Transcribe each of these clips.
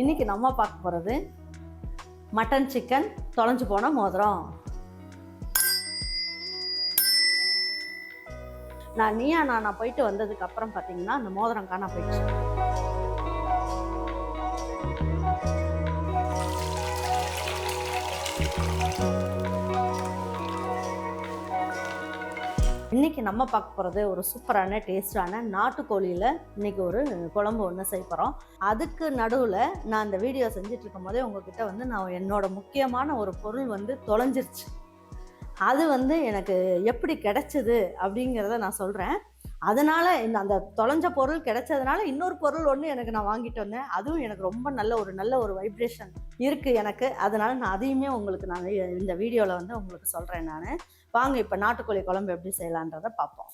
இன்றைக்கி நம்ம பார்க்க போகிறது மட்டன் சிக்கன் தொலைஞ்சு போன மோதிரம். நான் நீயா நானா போயிட்டு வந்ததுக்கப்புறம் பார்த்தீங்கன்னா அந்த மோதிரம் காணா போயிடுச்சு. இன்னைக்கு நம்ம பார்க்க போகிறது ஒரு சூப்பரான டேஸ்டான நாட்டுக்கோழியில் இன்றைக்கி ஒரு குழம்பு ஒன்று செய்ய போகிறோம் அதுக்கு நடுவில் நான் இந்த வீடியோ செஞ்சுட்டு இருக்கும் போதே உங்ககிட்ட வந்து நான் என்னோட முக்கியமான ஒரு பொருள் வந்து தொலைஞ்சிருச்சு. அது வந்து எனக்கு எப்படி கிடைச்சது அப்படிங்கிறத நான் சொல்கிறேன் அதனால் இந்த அந்த தொலைஞ்ச பொருள் கிடைச்சதுனால இன்னொரு பொருள் ஒன்று எனக்கு நான் வாங்கிட்டு வந்தேன். அதுவும் எனக்கு ரொம்ப நல்ல ஒரு நல்ல ஒரு வைப்ரேஷன் இருக்குது எனக்கு. அதனால் நான் அதையுமே உங்களுக்கு நான் இந்த வீடியோவில் வந்து உங்களுக்கு சொல்கிறேன் நான். வாங்க இப்போ நாட்டுக்கோழி குழம்பு எப்படி செய்யலான்றதை பார்ப்போம்.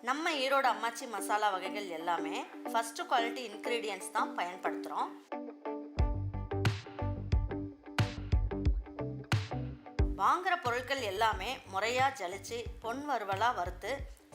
நம்ம ஈரோடு அம்மாச்சி மசாலா வகைகள் எல்லாமே ஃபஸ்ட்டு குவாலிட்டி இன்க்ரீடியன்ஸ் தான் பயன்படுத்துகிறோம் வாங்குகிற பொருட்கள் எல்லாமே முறையாக ஜலிச்சு பொன் வறுவலாக வறுத்து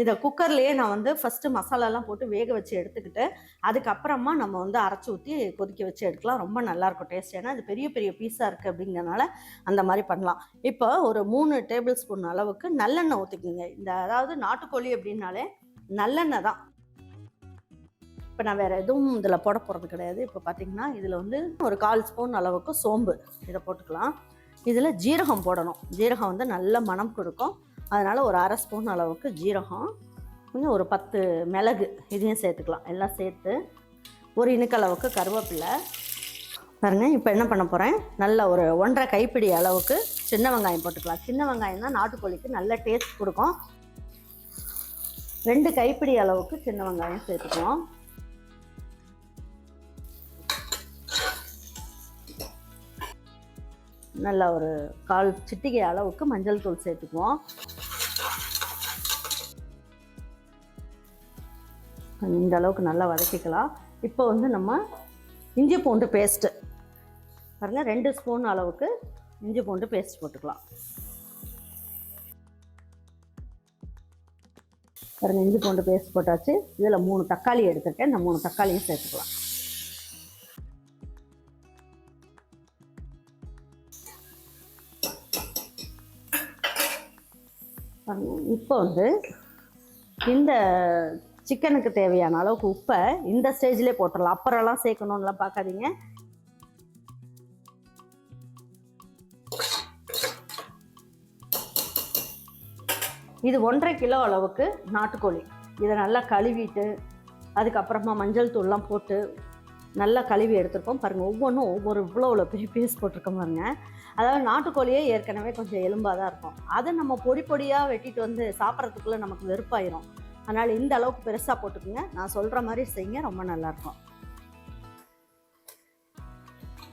இதை குக்கர்லேயே நான் வந்து ஃபஸ்ட்டு மசாலாலாம் போட்டு வேக வச்சு எடுத்துக்கிட்டு அதுக்கப்புறமா நம்ம வந்து அரைச்சி ஊற்றி கொதிக்க வச்சு எடுக்கலாம். ரொம்ப நல்லாயிருக்கும் டேஸ்ட் ஏன்னா இது பெரிய பெரிய பீஸாக இருக்குது அப்படிங்கிறனால அந்த மாதிரி பண்ணலாம். இப்போ ஒரு மூணு டேபிள் ஸ்பூன் அளவுக்கு நல்லெண்ணெய் ஊற்றிக்கோங்க இந்த அதாவது நாட்டுக்கோழி அப்படின்னாலே நல்லெண்ணெய் தான். இப்போ நான் வேறு எதுவும் இதில் போட போகிறது கிடையாது. இப்போ பார்த்தீங்கன்னா இதில் வந்து ஒரு கால் ஸ்பூன் அளவுக்கு சோம்பு இதை போட்டுக்கலாம். இதில் ஜீரகம் போடணும். ஜீரகம் வந்து நல்ல மணம் கொடுக்கும். அதனால் ஒரு அரை ஸ்பூன் அளவுக்கு ஜீரகம் கொஞ்சம் ஒரு பத்து மிளகு இதையும் சேர்த்துக்கலாம். எல்லாம் சேர்த்து ஒரு இணுக்களவுக்கு கருவேப்பிலை. பாருங்கள் இப்போ என்ன பண்ண போகிறேன் நல்ல ஒரு ஒன்றரை கைப்பிடி அளவுக்கு சின்ன வெங்காயம் போட்டுக்கலாம். சின்ன வெங்காயம் தான் நாட்டுக்கோழிக்கு நல்ல டேஸ்ட் கொடுக்கும். ரெண்டு கைப்பிடி அளவுக்கு சின்ன வெங்காயம் சேர்த்துக்குவோம் நல்லா ஒரு கால் சிட்டிகை அளவுக்கு மஞ்சள் தூள் சேர்த்துக்குவோம். இந்த அளவுக்கு நல்லா வதக்கிக்கலாம். இப்போ வந்து நம்ம இஞ்சி பூண்டு பேஸ்ட்டு பாருங்கள் ரெண்டு ஸ்பூன் அளவுக்கு இஞ்சி பூண்டு பேஸ்ட் போட்டுக்கலாம். பாருங்கள் இஞ்சி பூண்டு பேஸ்ட் போட்டாச்சு. இதில் மூணு தக்காளி எடுத்துருக்கேன். இந்த மூணு தக்காளியும் சேர்த்துக்கலாம். இப்போ வந்து இந்த சிக்கனுக்கு தேவையான அளவுக்கு உப்பை இந்த ஸ்டேஜ்லேயே போட்டுடலாம் அப்புறம்லாம் சேர்க்கணும்லாம் பார்க்காதீங்க. இது ஒன்றரை கிலோ அளவுக்கு நாட்டுக்கோழி. இதை நல்லா கழுவிட்டு அதுக்கப்புறமா மஞ்சள் தூள்லாம் போட்டு நல்லா கழுவி எடுத்திருக்கோம். பாருங்கள் ஒவ்வொன்றும் ஒவ்வொரு இவ்வளோ இவ்வளோ பெரிய பீஸ் போட்டிருக்கோம் பாருங்க. அதாவது நாட்டுக்கோழியே ஏற்கனவே கொஞ்சம் எலும்பாக தான் இருக்கும். அதை நம்ம பொடி பொடியாக வெட்டிட்டு வந்து சாப்பிட்றதுக்குள்ளே நமக்கு வெறுப்பாயிரும். அதனால் இந்த அளவுக்கு பெருசாக போட்டுக்குங்க. நான் சொல்கிற மாதிரி செய்யுங்க ரொம்ப நல்லாயிருக்கும்.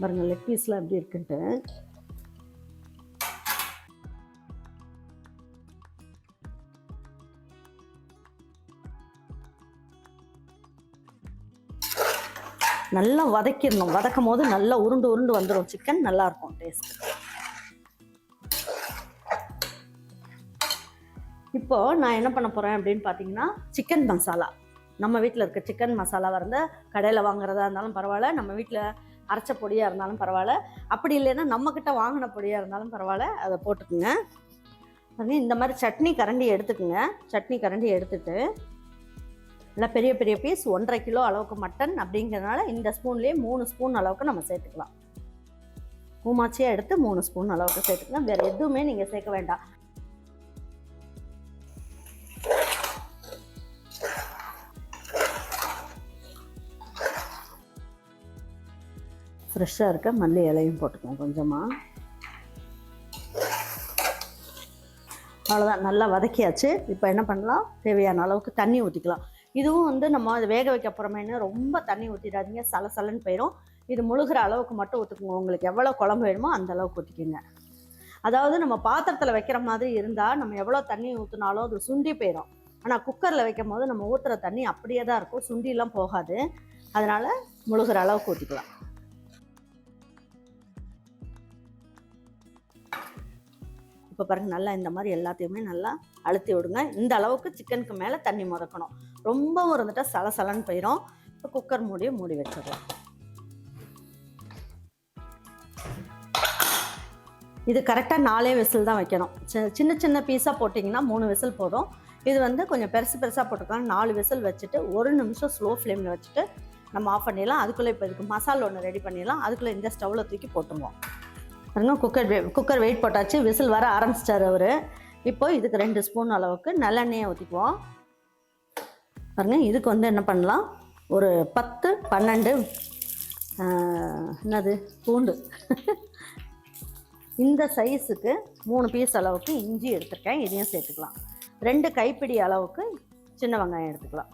பாருங்க லெக் பீஸ்லாம் எப்படி இருக்குன்ட்டு. நல்லா வதக்கிடணும். வதக்கும் போது நல்லா உருண்டு உருண்டு வந்துடும். சிக்கன் நல்லாயிருக்கும் டேஸ்ட்டு இப்போது இப்போ நான் என்ன பண்ண போகிறேன் அப்படின்னு பார்த்தீங்கன்னா சிக்கன் மசாலா நம்ம வீட்டில் இருக்க சிக்கன் மசாலா வரந்த கடையில் வாங்குறதா இருந்தாலும் பரவாயில்ல நம்ம வீட்டில் அரைச்ச பொடியாக இருந்தாலும் பரவாயில்ல. அப்படி இல்லைன்னா நம்மக்கிட்ட வாங்கின பொடியாக இருந்தாலும் பரவாயில்ல அதை போட்டுக்குங்க. வந்து இந்த மாதிரி சட்னி கரண்டி எடுத்துக்குங்க. சட்னி கரண்டி எடுத்துட்டு நல்லா பெரிய பெரிய பீஸ் ஒன்றரை கிலோ அளவுக்கு மட்டன் அப்படிங்கிறதுனால இந்த ஸ்பூன்லேயே மூணு ஸ்பூன் அளவுக்கு நம்ம சேர்த்துக்கலாம். பூமாச்சியாக எடுத்து மூணு ஸ்பூன் அளவுக்கு சேர்த்துக்கலாம். வேறு எதுவுமே நீங்கள் சேர்க்க வேண்டாம். ஃப்ரெஷ்ஷாக இருக்க மல்லி இலையும் போட்டுக்கோங்க கொஞ்சமாக அவ்வளோதான் நல்லா வதக்கியாச்சு. இப்போ என்ன பண்ணலாம்? தேவையான அளவுக்கு தண்ணி ஊற்றிக்கலாம் இதுவும் வந்து நம்ம அதை வேக வைக்க அப்புறமேனு ரொம்ப தண்ணி ஊற்றிடாதீங்க சலசலன்னு போயிடும் இது முழுகிற அளவுக்கு மட்டும் ஊற்றுக்குங்க உங்களுக்கு எவ்வளோ குழம்பு வேணுமோ அந்த அளவுக்கு ஊற்றிக்கோங்க அதாவது நம்ம பாத்திரத்தில் வைக்கிற மாதிரி இருந்தால் நம்ம எவ்வளோ தண்ணி ஊற்றினாலும் அது சுண்டி போயிடும் ஆனால் குக்கரில் வைக்கும் போது நம்ம ஊற்றுற தண்ணி அப்படியே தான் இருக்கும். சுண்டிலாம் போகாது. அதனால் முழுகிற அளவுக்கு ஊற்றிக்கலாம் இப்போ பாருங்க நல்லா இந்த மாதிரி எல்லாத்தையுமே நல்லா அழுத்தி விடுங்க. இந்த அளவுக்கு சிக்கனுக்கு மேலே தண்ணி முதக்கணும். ரொம்பவும் இருந்துட்டா சலசலன்னு போயிடும் இப்போ குக்கர் மூடியை மூடி வச்சிடலாம். இது கரெக்டாக நாலே விசில் தான் வைக்கணும். சி- சின்ன சின்ன பீஸாக போட்டிங்கன்னா மூணு விசில் போதும். இது வந்து கொஞ்சம் பெருசு பெருசாக போட்டுக்கலாம். நாலு விசில் வச்சுட்டு ஒரு நிமிஷம் ஸ்லோ ஃப்ளேமில் வச்சுட்டு நம்ம ஆஃப் பண்ணிடலாம். அதுக்குள்ளே இப்போ இதுக்கு மசாலா ஒன்று ரெடி பண்ணிடலாம். அதுக்குள்ளே இந்த ஸ்டவ்வில் தூக்கி போட்டுருவோம். பாருங்க குக்கர் குக்கர் வெயிட் போட்டாச்சு விசில் வர ஆரம்பிச்சிட்டார் அவர். இப்போ இதுக்கு ரெண்டு ஸ்பூன் அளவுக்கு நல்லெண்ணெயை ஊற்றிக்குவோம் பாருங்க இதுக்கு வந்து என்ன பண்ணலாம்? ஒரு பத்து பன்னெண்டு என்னது? பூண்டு. இந்த சைஸுக்கு மூணு பீஸ் அளவுக்கு இஞ்சி எடுத்திருக்கேன் இதையும் சேர்த்துக்கலாம். ரெண்டு கைப்பிடி அளவுக்கு சின்ன வெங்காயம் எடுத்துக்கலாம்.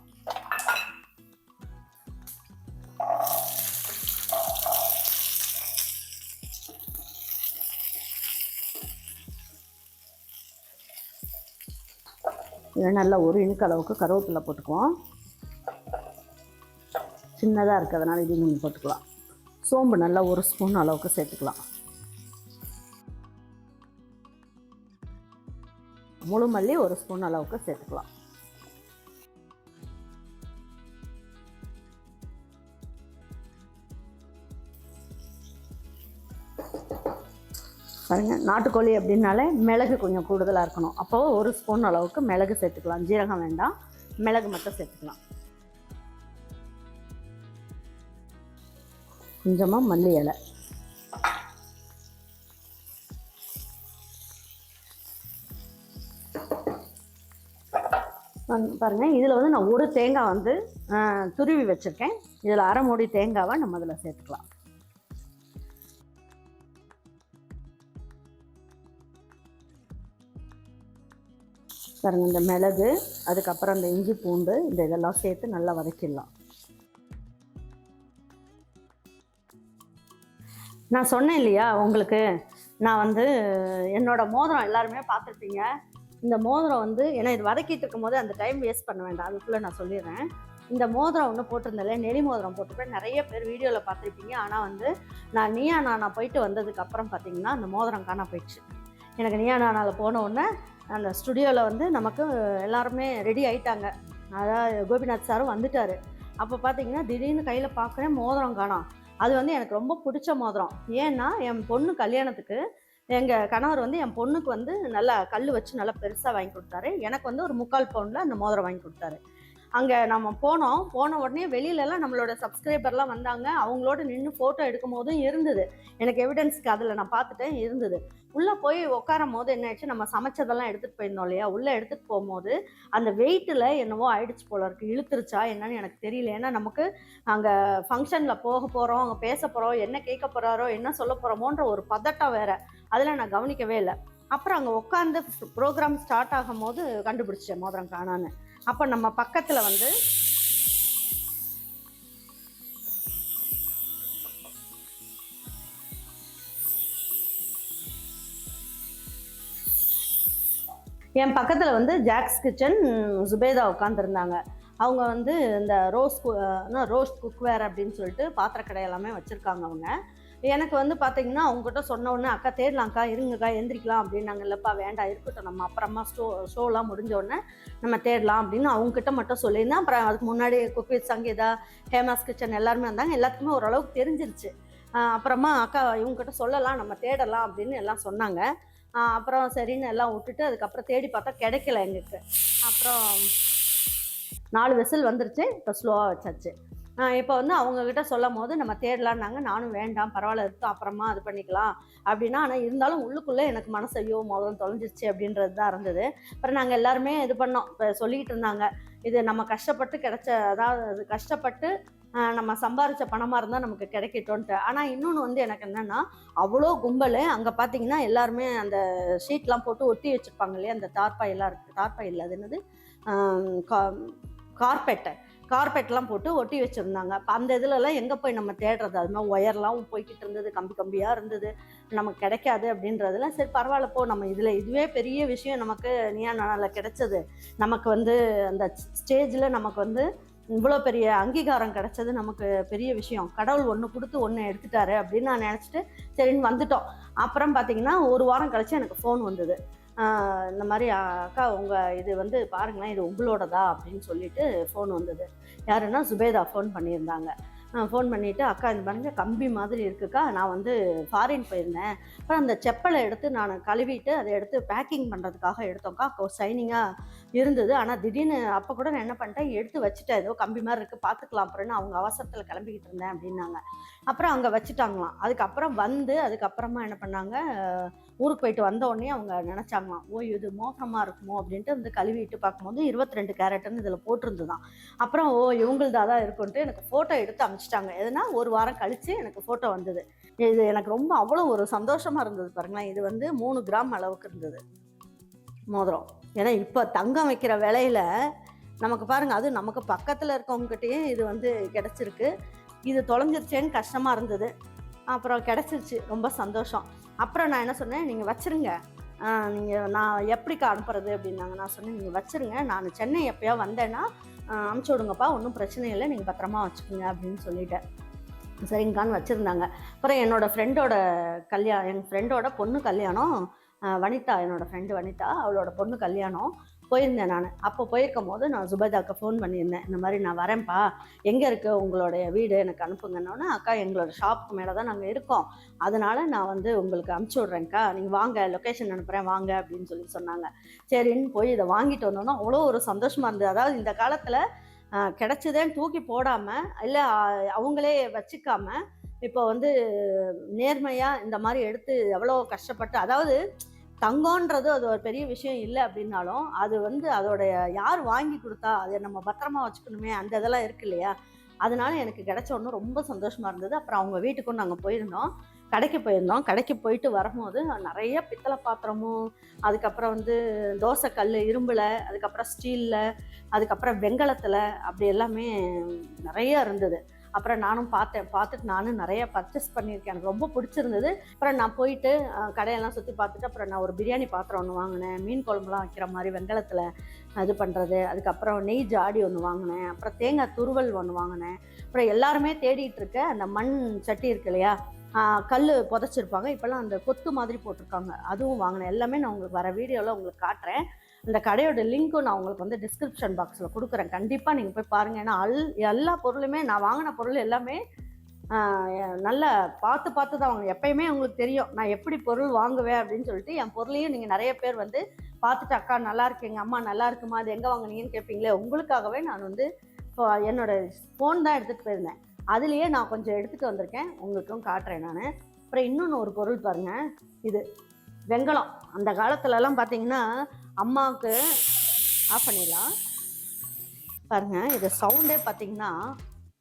இது நல்லா ஒரு இனுக்கு அளவுக்கு கருவேப்பிலை போட்டுக்குவோம். சின்னதாக இருக்கிறதுனால இது நீங்கள் போட்டுக்கலாம். சோம்பு நல்லா ஒரு ஸ்பூன் அளவுக்கு சேர்த்துக்கலாம். முழு மல்லி ஒரு ஸ்பூன் அளவுக்கு சேர்த்துக்கலாம். பாருங்க நாட்டுக்கோழி அப்படின்னாலே மிளகு கொஞ்சம் கூடுதலாக இருக்கணும். அப்போ ஒரு ஸ்பூன் அளவுக்கு மிளகு சேர்த்துக்கலாம். ஜீரகம் வேண்டாம். மிளகு மட்டும் சேர்த்துக்கலாம். கொஞ்சமாக மல்லி இலை. பாருங்கள் இதில் வந்து நான் ஒரு தேங்காய் வந்து துருவி வச்சுருக்கேன். இதில் அரை மூடி தேங்காவை நம்ம அதில் சேர்த்துக்கலாம். பாருங்கள் இந்த மிளகு அதுக்கப்புறம் இந்த இஞ்சி பூண்டு இந்த இதெல்லாம் சேர்த்து நல்லா வதக்கிடலாம். நான் சொன்னேன் இல்லையா உங்களுக்கு நான் வந்து என்னோட மோதிரம் எல்லாருமே பார்த்துருப்பீங்க. இந்த மோதிரம் வந்து ஏன்னா இது வதக்கிட்டு இருக்கும்போது அந்த டைம் வேஸ்ட் பண்ண வேண்டாம் அதுக்குள்ளே நான் சொல்லிடுறேன். இந்த மோதிரம் ஒன்று போட்டிருந்தேன் நெறி மோதிரம் போட்டிருப்பேன். நிறைய பேர் வீடியோவில் பார்த்துருப்பீங்க. ஆனால் வந்து நான் நீயா நானா போயிட்டு வந்ததுக்கப்புறம் பார்த்தீங்கன்னா அந்த மோதிரம் காணா போயிடுச்சு. எனக்கு நீயா நானாவில் போன உடனே அந்த ஸ்டுடியோவில் வந்து நமக்கு எல்லாருமே ரெடி ஆயிட்டாங்க. அதாவது கோபிநாத் சாரும் வந்துட்டார். அப்போ பார்த்தீங்கன்னா திடீர்னு கையில் பார்க்குறேன் மோதிரம் காணோம். அது வந்து எனக்கு ரொம்ப பிடிச்ச மோதிரம். ஏன்னா என் பொண்ணு கல்யாணத்துக்கு எங்கள் கணவர் வந்து என் பொண்ணுக்கு வந்து நல்லா கல் வச்சு நல்லா பெருசாக வாங்கி கொடுத்தாரு. எனக்கு வந்து ஒரு முக்கால் பவுண்டில் அந்த மோதிரம் வாங்கி கொடுத்தாரு. அங்கே நம்ம போனோம். போன உடனே வெளியிலலாம் நம்மளோட சப்ஸ்கிரைபர்லாம் வந்தாங்க. அவங்களோட நின்று ஃபோட்டோ எடுக்கும் போதும் இருந்தது. எனக்கு எவிடன்ஸ்க்கு அதில் நான் பார்த்துட்டேன் இருந்தது. உள்ளே போய் உட்காரும் போது என்ன நம்ம சமைச்சதெல்லாம் எடுத்துகிட்டு போயிருந்தோம் இல்லையா? உள்ளே எடுத்துகிட்டு போகும்போது அந்த வெயிட்டில் என்னவோ ஆயிடுச்சு போல இருக்குது இழுத்துருச்சா என்னன்னு எனக்கு தெரியல. ஏன்னா நமக்கு அங்கே ஃபங்க்ஷனில் போக போகிறோம் அங்கே பேச போகிறோம் என்ன கேட்க போகிறாரோ என்ன சொல்ல போகிறோமோன்ற ஒரு பதட்டம் வேறு. அதில் நான் கவனிக்கவே இல்லை. அப்புறம் அங்கே உட்காந்து ப்ரோக்ராம் ஸ்டார்ட் ஆகும் போது கண்டுபிடிச்சேன் மோதிரம் காணான்னு. அப்போ நம்ம பக்கத்தில் வந்து என் பக்கத்தில் வந்து ஜாக்ஸ் கிச்சன் சுபேதா உட்காந்துருந்தாங்க அவங்க வந்து இந்த ரோஸ் ரோஸ்ட் குக்வேர் அப்படின்னு சொல்லிட்டு பாத்திரக்கடை எல்லாமே வச்சுருக்காங்க அவங்க. எனக்கு வந்து பார்த்தீங்கன்னா அவங்ககிட்ட சொன்ன உடனே அக்கா தேடலாம்க்கா இருங்கக்கா எந்திரிக்கலாம். அப்படின்னாங்க. இல்லைப்பா வேண்டாம் இருக்கட்டும். நம்ம அப்புறமா ஷோ ஷோலாம் முடிஞ்ச உடனே நம்ம தேடலாம் அப்படின்னு அவங்ககிட்ட மட்டும் சொல்லியிருந்தேன். அப்புறம் அதுக்கு முன்னாடி குக்வித் சங்கீதா ஹேமாஸ் கிச்சன் எல்லாருமே வந்தாங்க. எல்லாத்துக்குமே ஓரளவுக்கு தெரிஞ்சிருச்சு. அப்புறமா அக்கா இவங்ககிட்ட சொல்லலாம். நம்ம தேடலாம். அப்படின்னு எல்லாம் சொன்னாங்க. அப்புறம் சரின்னு எல்லாம் விட்டுட்டு அதுக்கப்புறம் தேடி பார்த்தா கிடைக்கல எங்களுக்கு. அப்புறம் நாலு விசில் வந்துருச்சு இப்போ ஸ்லோவாக வச்சாச்சு. இப்போ வந்து அவங்கக்கிட்ட சொல்லும் போது நம்ம தேடலான்னாங்க. நானும் வேண்டாம் பரவாயில்ல இருக்கும் அப்புறமா இது பண்ணிக்கலாம் அப்படின்னா ஆனால் இருந்தாலும் உள்ளுக்குள்ளே எனக்கு மனசு ஐயோ தொலைஞ்சிருச்சு அப்படின்றது தான் இருந்தது. அப்புறம் நாங்கள் எல்லாருமே இது பண்ணோம். இப்போ சொல்லிக்கிட்டு இருந்தாங்க. இது நம்ம கஷ்டப்பட்டு கிடச்ச அதாவது கஷ்டப்பட்டு நம்ம சம்பாரிச்ச பணமாக இருந்தால் நமக்கு கிடைக்கட்டோன்ட்டு ஆனால் இன்னொன்று வந்து எனக்கு என்னென்னா அவ்வளோ கும்பல். அங்கே பார்த்தீங்கன்னா எல்லாருமே அந்த ஷீட்லாம் போட்டு ஒட்டி வச்சுருப்பாங்க இல்லையா? அந்த தார்பாயெல்லாம் இருக்குது தார்பாய் இல்லை அது என்னது? கா- கார்பெட்டை. கார்பெட்லாம் போட்டு ஒட்டி வச்சுருந்தாங்க. அப்போ அந்த இதுலலாம் எங்கே போய் நம்ம தேடுறது? அது மாதிரி ஒயர்லாம் போய்கிட்டு இருந்தது. கம்பி கம்பியாக இருந்தது. நமக்கு கிடைக்காது அப்படின்றதுல சரி பரவாயில்ல போ. நம்ம இதில் இதுவே பெரிய விஷயம் நமக்கு நீயா நாளில் கிடைச்சது. நமக்கு வந்து அந்த ஸ்டேஜில் நமக்கு வந்து இவ்வளோ பெரிய அங்கீகாரம் கிடைச்சது நமக்கு பெரிய விஷயம். கடவுள் ஒன்று கொடுத்து ஒன்று எடுத்துட்டாரு அப்படின்னு நான் நினச்சிட்டு சரின்னு வந்துட்டோம். அப்புறம் பார்த்தீங்கன்னா ஒரு வாரம் கழிச்சு எனக்கு ஃபோன் வந்தது. இந்த மாதிரி அக்கா உங்கள் இது வந்து பாருங்களேன் இது உங்களோடதா? அப்படின்னு சொல்லிட்டு ஃபோன் வந்தது. யாருன்னா சுபேதா ஃபோன் பண்ணியிருந்தாங்க. ஃபோன் பண்ணிவிட்டு அக்கா இந்த பாருங்க கம்பி மாதிரி இருக்குக்கா. நான் வந்து ஃபாரின் போயிருந்தேன். அப்புறம் அந்த செப்பலை எடுத்து நான் கழுவிட்டு அதை எடுத்து பேக்கிங் பண்ணுறதுக்காக எடுத்தோம்க்கா. சைனிங்காக இருந்தது. ஆனால் திடீர்னு அப்போ கூட நான் என்ன பண்ணிட்டேன் எடுத்து வச்சுட்டேன். ஏதோ கம்பி மாதிரி இருக்குது பார்த்துக்கலாம் அப்புறம்னு அவங்க அவசரத்தில் கிளம்பிக்கிட்டு இருந்தேன் அப்படின்னாங்க. அப்புறம் அங்கே வச்சுட்டாங்களாம். அதுக்கப்புறம் வந்து அதுக்கப்புறமா என்ன பண்ணாங்க ஊருக்கு போயிட்டு வந்த உடனே அவங்க நினச்சாங்களாம் ஓ இது மோசமாக இருக்குமோ? அப்படின்ட்டு வந்து கழுவிட்டு பார்க்கும்போது இருபத்தி ரெண்டு கேரட்டுன்னு இதில் போட்டிருந்துதான் அப்புறம் ஓ இவங்களதாக தான் இருக்குன்ட்டு எனக்கு ஃபோட்டோ எடுத்து அனுப்பிச்சிட்டாங்க எதுனா ஒரு வாரம் கழித்து எனக்கு ஃபோட்டோ வந்தது. இது எனக்கு ரொம்ப அவ்வளோ ஒரு சந்தோஷமாக இருந்தது பாருங்களேன். இது வந்து மூணு கிராம் அளவுக்கு இருந்தது மோதிரம். ஏன்னா இப்போ தங்கம் வைக்கிற விலையில நமக்கு பாருங்க அது நமக்கு பக்கத்தில் இருக்கவங்ககிட்டயே இது வந்து கிடச்சிருக்கு. இது தொலைஞ்சிருச்சேன்னு கஷ்டமாக இருந்தது. அப்புறம் கிடச்சிருச்சு. ரொம்ப சந்தோஷம். அப்புறம் நான் என்ன சொன்னேன்? நீங்கள் வச்சுருங்க. நீங்கள் நான் எப்படிக்கா அனுப்புறது அப்படின்னாங்க. நான் சொன்னேன் நீங்கள் வச்சுருங்க. நான் சென்னை எப்போயோ வந்தேன்னா அமுச்சு அனுப்பிச்சி விடுங்கப்பா. ஒன்றும் பிரச்சனை இல்லை. நீங்கள் பத்திரமா வச்சுக்கோங்க. அப்படின்னு சொல்லிட்டேன். சரிங்கக்கான்னு வச்சுருந்தாங்க. அப்புறம் என்னோடய ஃப்ரெண்டோட கல்யாணம் என் ஃப்ரெண்டோட பொண்ணு கல்யாணம் வனிதா என்னோடய ஃப்ரெண்டு வனிதா அவளோட பொண்ணு கல்யாணம். போயிருந்தேன் நான். அப்போ போயிருக்கும் போது நான் சுபதாக்கு ஃபோன் பண்ணியிருந்தேன். இந்த மாதிரி நான் வரேன்ப்பா. எங்கே இருக்கு உங்களுடைய வீடு? எனக்கு அனுப்புங்கன்னொன்னே அக்கா எங்களோட ஷாப்புக்கு மேலே தான் நாங்கள் இருக்கோம். அதனால நான் வந்து உங்களுக்கு அனுப்பிச்சி விட்றேன்க்கா. நீங்கள் வாங்க லொக்கேஷன் அனுப்புகிறேன் வாங்க அப்படின்னு சொல்லி சொன்னாங்க. சரின்னு போய் இதை வாங்கிட்டு வந்தோன்னா அவ்வளோ ஒரு சந்தோஷமாக இருந்தது. அதாவது இந்த காலத்தில் கிடச்சதேன்னு தூக்கி போடாமல் இல்லை அவங்களே வச்சுக்காம இப்போ வந்து நேர்மையாக இந்த மாதிரி எடுத்து எவ்வளோ கஷ்டப்பட்டு அதாவது தங்கம்ன்றது அது ஒரு பெரிய விஷயம் இல்லை அப்படின்னாலும் அது வந்து அதோடைய யார் வாங்கி கொடுத்தா அதை நம்ம பத்திரமா வச்சுக்கணுமே அந்த இதெல்லாம் இருக்கு இல்லையா? அதனால எனக்கு கிடைச்ச ஒன்று ரொம்ப சந்தோஷமாக இருந்தது. அப்புறம் அவங்க வீட்டுக்கும் நாங்கள் போயிருந்தோம். கடைக்கு போயிருந்தோம். கடைக்கு போயிட்டு வரும்போது நிறைய பித்தளை பாத்திரமும் அதுக்கப்புறம் வந்து தோசை கல் இரும்பில் அதுக்கப்புறம் ஸ்டீலில் அதுக்கப்புறம் வெங்கலத்தில் அப்படி எல்லாமே நிறைய இருந்தது. அப்புறம் நானும் பார்த்தேன் பார்த்துட்டு நானும் நிறைய பர்ச்சேஸ் பண்ணியிருக்கேன். எனக்கு ரொம்ப பிடிச்சிருந்தது. அப்புறம் நான் போயிட்டு கடையெல்லாம் சுற்றி பார்த்துட்டு அப்புறம் நான் ஒரு பிரியாணி பாத்திரம் ஒன்று வாங்கினேன். மீன் குழம்புலாம் வைக்கிற மாதிரி வெங்கலத்தில் இது பண்ணுறது அதுக்கப்புறம் நெய் ஜாடி ஒன்று வாங்கினேன். அப்புறம் தேங்காய் துருவல் ஒன்று வாங்கினேன். அப்புறம் எல்லாருமே தேடிட்டு இருக்க அந்த மண் சட்டி இருக்கு இல்லையா? கல் புதைச்சிருப்பாங்க. இப்போல்லாம் அந்த கொத்து மாதிரி போட்டிருக்காங்க. அதுவும் வாங்கினேன். எல்லாமே நான் உங்களுக்கு வர வீடியோவில் உங்களுக்கு காட்டுறேன். இந்த கடையோட லிங்க்கும் நான் உங்களுக்கு வந்து டிஸ்கிரிப்ஷன் பாக்ஸில் கொடுக்குறேன். கண்டிப்பாக நீங்கள் போய் பாருங்கள் ஏன்னா அல் எல்லா பொருளுமே நான் வாங்கின பொருள் எல்லாமே நல்லா பார்த்து பார்த்து தான் வாங்க எப்பயுமே உங்களுக்கு தெரியும். நான் எப்படி பொருள் வாங்குவேன் அப்படின்னு சொல்லிட்டு என் பொருளையும் நீங்கள் நிறைய பேர் வந்து பார்த்துட்டு அக்கா நல்லா இருக்கு. எங்கள் அம்மா நல்லா இருக்குமா? அது எங்கே வாங்குனீங்கன்னு கேட்பீங்களே உங்களுக்காகவே நான் வந்து இப்போ என்னோட ஃபோன் தான் எடுத்துகிட்டு போயிருந்தேன். அதுலேயே நான் கொஞ்சம் எடுத்துகிட்டு வந்திருக்கேன். உங்களுக்கும் காட்டுறேன் நான். அப்புறம் இன்னொன்று ஒரு பொருள் பாருங்கள் இது வெங்கலம். அந்த காலத்துலலாம் பார்த்தீங்கன்னா அம்மாவுக்கு ஆஃப் பண்ணிடலாம். பாருங்க இது சவுண்டே பார்த்தீங்கன்னா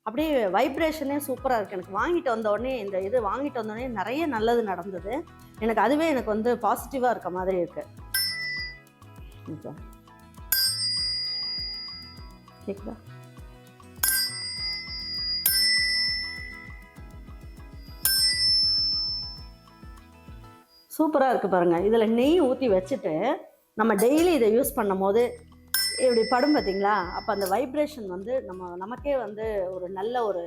அப்படியே வைப்ரேஷனே சூப்பராக இருக்குது எனக்கு வாங்கிட்டு வந்த உடனே இந்த இது வாங்கிட்டு வந்தோடனே நிறைய நல்லது நடந்தது. எனக்கு அதுவே எனக்கு வந்து பாசிட்டிவாக இருக்க மாதிரி இருக்குது இப்போ கேக்குதா? சூப்பராக இருக்குது பாருங்கள் இதில் நெய் ஊற்றி வச்சுட்டு நம்ம டெய்லி இதை யூஸ் பண்ணும் போது இப்படி படும் பார்த்தீங்களா அப்போ அந்த வைப்ரேஷன் வந்து நம்ம நமக்கே வந்து ஒரு நல்ல ஒரு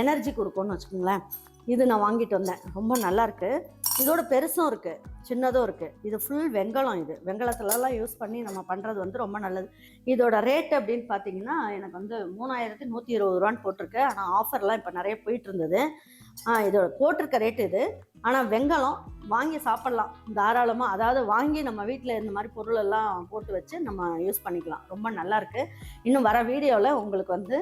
எனர்ஜி கொடுக்கும்னு வச்சுக்கோங்களேன். இது நான் வாங்கிட்டு வந்தேன். ரொம்ப நல்லா இருக்குது இதோட பெருசும் இருக்குது சின்னதும் இருக்குது இது ஃபுல் வெங்கலம் இது. வெங்கலத்துலலாம் யூஸ் பண்ணி நம்ம பண்ணுறது வந்து ரொம்ப நல்லது. இதோட ரேட் அப்படின்னு பார்த்தீங்கன்னா எனக்கு வந்து மூணாயிரத்தி நூற்றி இருபது ரூபான்னு போட்டிருக்கு. ஆனால் ஆஃபர்லாம் இப்போ நிறைய போயிட்டு இருந்தது. இதோட போட்டிருக்க ரேட்டு இது. ஆனால் வெங்கலம் வாங்கி சாப்பிட்லாம். தாராளமாக அதாவது வாங்கி நம்ம வீட்டில் இந்த மாதிரி பொருள் எல்லாம் போட்டு வச்சு நம்ம யூஸ் பண்ணிக்கலாம். ரொம்ப நல்லாயிருக்கு இன்னும் வர வீடியோவில் உங்களுக்கு வந்து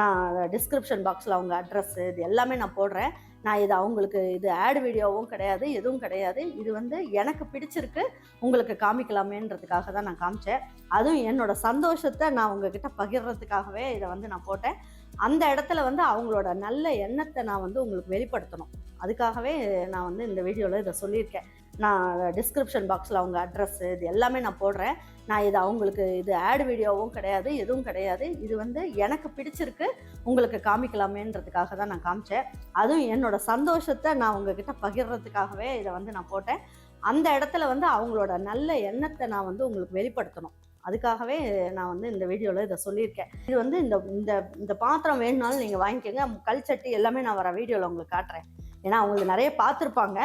நான் டிஸ்கிரிப்ஷன் பாக்ஸில் அவங்க அட்ரஸ்ஸு இது எல்லாமே நான் போடுறேன். நான் இது அவங்களுக்கு இது ஆட் வீடியோவும் கிடையாது எதுவும் கிடையாது. இது வந்து எனக்கு பிடிச்சிருக்கு உங்களுக்கு காமிக்கலாமேன்றதுக்காக தான் நான் காமிச்சேன். அதுவும் என்னோட சந்தோஷத்தை நான் உங்ககிட்ட பகிர்றதுக்காகவே இதை வந்து நான் போட்டேன். அந்த இடத்துல வந்து அவங்களோட நல்ல எண்ணத்தை நான் வந்து உங்களுக்கு வெளிப்படுத்தணும். அதுக்காகவே நான் வந்து இந்த வீடியோவில் இதை சொல்லியிருக்கேன். நான் டிஸ்கிரிப்ஷன் பாக்ஸில் அவங்க அட்ரஸ் இது எல்லாமே நான் போடுறேன். நான் இது அவங்களுக்கு இது ஆட் வீடியோவும் கிடையாது எதுவும் கிடையாது. இது வந்து எனக்கு பிடிச்சிருக்கு உங்களுக்கு காமிக்கலாமேன்றதுக்காக தான் நான் காமிச்சேன். அதுவும் என்னோட சந்தோஷத்தை நான் உங்ககிட்ட பகிர்றதுக்காகவே இதை வந்து நான் போட்டேன். அந்த இடத்துல வந்து அவங்களோட நல்ல எண்ணத்தை நான் வந்து உங்களுக்கு வெளிப்படுத்தணும். அதுக்காகவே நான் வந்து இந்த வீடியோவில் இதை சொல்லியிருக்கேன். இது வந்து இந்த இந்த இந்த பாத்திரம் வேணும்னாலும் நீங்கள் வாங்கிக்கோங்க. கல் சட்டி எல்லாமே நான் வர வீடியோவில் உங்களுக்கு காட்டுறேன். ஏன்னா அவங்களுக்கு நிறைய பார்த்துருப்பாங்க.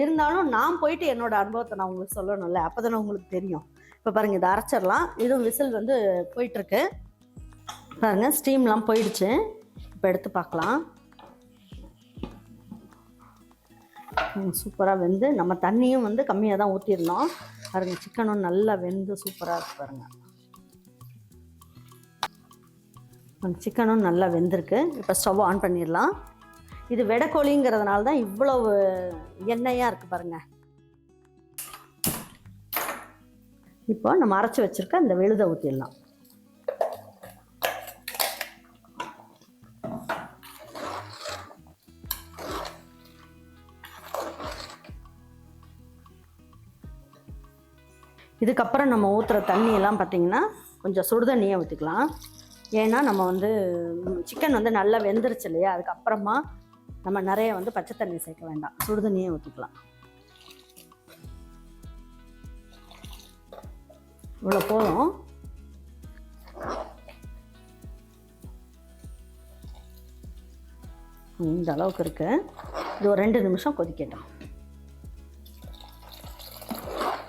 இருந்தாலும் நான் போயிட்டு என்னோட அனுபவத்தை நான் உங்களுக்கு சொல்லணும்ல. அப்போ தானே உங்களுக்கு தெரியும். இப்போ பாருங்கள் இதை அரைச்சிடலாம். இதுவும் விசில் வந்து போயிட்டுருக்கு. பாருங்கள் ஸ்டீம்லாம் போயிடுச்சு. இப்போ எடுத்து பார்க்கலாம். சூப்பராக வெந்து நம்ம தண்ணியும் வந்து கம்மியாக தான் ஊற்றிருந்தோம் பாருங்கள் சிக்கனும் நல்லா வெந்து சூப்பராக இருக்கு பாருங்கள் சிக்கனும் நல்லா வெந்திருக்கு. இப்போ ஸ்டவ் ஆன் பண்ணிடலாம். இது வெடைக்கோழிங்கிறதுனால தான் இவ்வளவு எண்ணெயாக இருக்குது பாருங்க. இப்போ நம்ம அரைச்சி வச்சுருக்க இந்த விழுதை ஊற்றிடலாம் இதுக்கப்புறம் நம்ம ஊற்றுற தண்ணியெல்லாம் பார்த்திங்கன்னா கொஞ்சம் சுடு தண்ணியை ஊற்றிக்கலாம் ஏன்னா நம்ம வந்து சிக்கன் வந்து நல்லா வெந்துருச்சு இல்லையா? அதுக்கப்புறமா நம்ம நிறைய வந்து பச்சை தண்ணி சேர்க்க வேண்டாம். சுடு தண்ணியே ஊற்றிக்கலாம் இவ்வளோ போதும். இந்த அளவுக்கு இருக்கு. இது ஒரு ரெண்டு நிமிஷம் கொதிக்கட்டும்.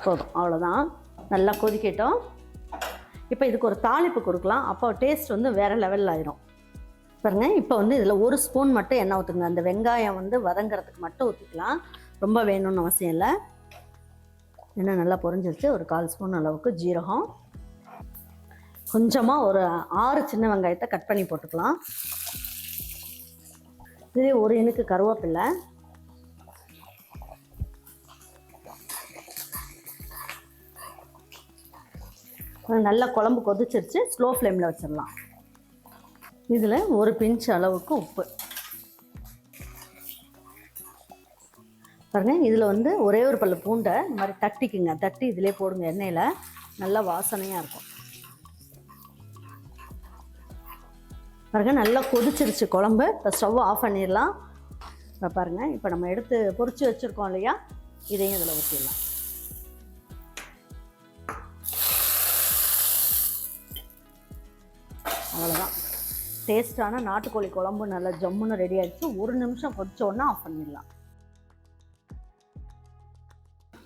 போதும். அவ்வளோதான். நல்லா கொதிக்கட்டும். இப்போ இதுக்கு ஒரு தாளிப்பு கொடுக்கலாம். அப்போ டேஸ்ட் வந்து வேறு லெவலில் ஆயிரும். பாருங்க இப்போ வந்து இதில் ஒரு ஸ்பூன் மட்டும் எண்ணெய் ஊற்றுங்க அந்த வெங்காயம் வந்து வதங்குறதுக்கு மட்டும் ஊற்றிக்கலாம் ரொம்ப வேணும்னு அவசியம் இல்லை. எண்ணெய் நல்லா பொரிஞ்சிருச்சு. ஒரு கால் ஸ்பூன் அளவுக்கு ஜீரகம். கொஞ்சமாக ஒரு ஆறு சின்ன வெங்காயத்தை கட் பண்ணி போட்டுக்கலாம். இதே ஒரு இனுக்கு கருவேப்பில்லை நல்லா குழம்பு கொதிச்சிருச்சு. ஸ்லோ ஃப்ளேமில் வச்சிடலாம். இதில் ஒரு பிஞ்ச் அளவுக்கு உப்பு. பாருங்கள் இதில் வந்து ஒரே ஒரு பல்லு பூண்டை இந்த மாதிரி தட்டிக்குங்க. தட்டி இதிலே போடுங்க எண்ணெயில். நல்லா வாசனையாக இருக்கும். பாருங்க நல்லா கொதிச்சிருச்சு குழம்பு. இப்போ ஸ்டவ் ஆஃப் பண்ணிடலாம். இப்போ பாருங்கள் இப்போ நம்ம எடுத்து பொறிச்சு வச்சுருக்கோம் இல்லையா? இதையும் இதில் ஊற்றிடலாம் அவ்வளோதான் டேஸ்டான நாட்டுக்கோழி குழம்பு நல்லா ஜம்முன்னு ரெடி ஆகிடுச்சு ஒரு நிமிஷம் கொதிச்ச ஆஃப் பண்ணிடலாம்.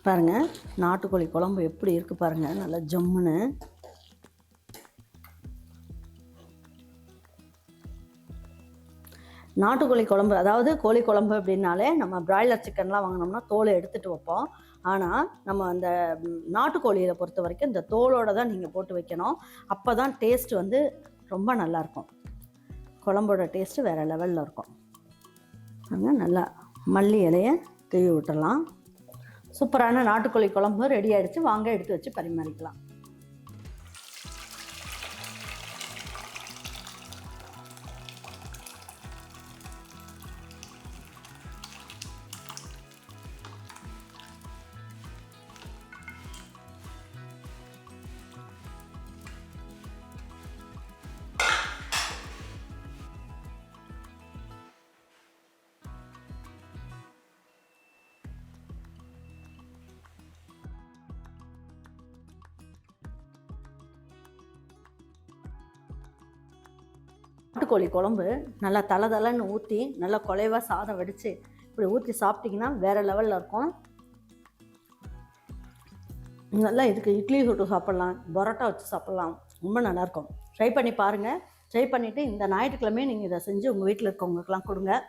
பாருங்கள் நாட்டுக்கோழி குழம்பு எப்படி இருக்குது பாருங்கள் நல்லா ஜம்முன்னு. நாட்டுக்கோழி குழம்பு அதாவது கோழி குழம்பு அப்படின்னாலே நம்ம பிராய்லர் சிக்கன்லாம் வாங்கினோம்னா தோலை எடுத்துகிட்டு வைப்போம். ஆனால் நம்ம அந்த நாட்டுக்கோழியில் பொறுத்த வரைக்கும் இந்த தோலோட தான் நீங்கள் போட்டு வைக்கணும். அப்போ தான் டேஸ்ட் வந்து ரொம்ப நல்லாயிருக்கும். குழம்போட டேஸ்ட்டு வேறு லெவலில் இருக்கும். பாருங்க நல்லா மல்லி இலையை தூவி விட்டலாம் சூப்பரான நாட்டுக்கோழி குழம்பு ரெடி ஆகிடுச்சு வாங்க எடுத்து வச்சு பரிமாறிக்கலாம். நாட்டுக்கோழி குழம்பு நல்லா தலை தலைன்னு ஊற்றி நல்லா குலைவாக சாதம் வடித்து இப்படி ஊற்றி சாப்பிட்டிங்கன்னா வேறு லெவலில் இருக்கும். நல்லா இதுக்கு இட்லி சுட்டு சாப்பிட்லாம் பரோட்டா வச்சு சாப்பிட்லாம். ரொம்ப நல்லாயிருக்கும் ட்ரை பண்ணி பாருங்கள் ட்ரை பண்ணிவிட்டு இந்த ஞாயிற்றுக்கிழமையே நீங்கள் இதை செஞ்சு உங்கள் வீட்டில் இருக்கவங்களுக்குலாம் கொடுங்க.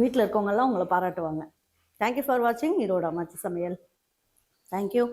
வீட்டில் இருக்கவங்கெல்லாம் உங்களை பாராட்டுவாங்க. தேங்க்யூ ஃபார் வாட்சிங் ஈரோடு அம்மாச்சி சமையல். தேங்க்யூ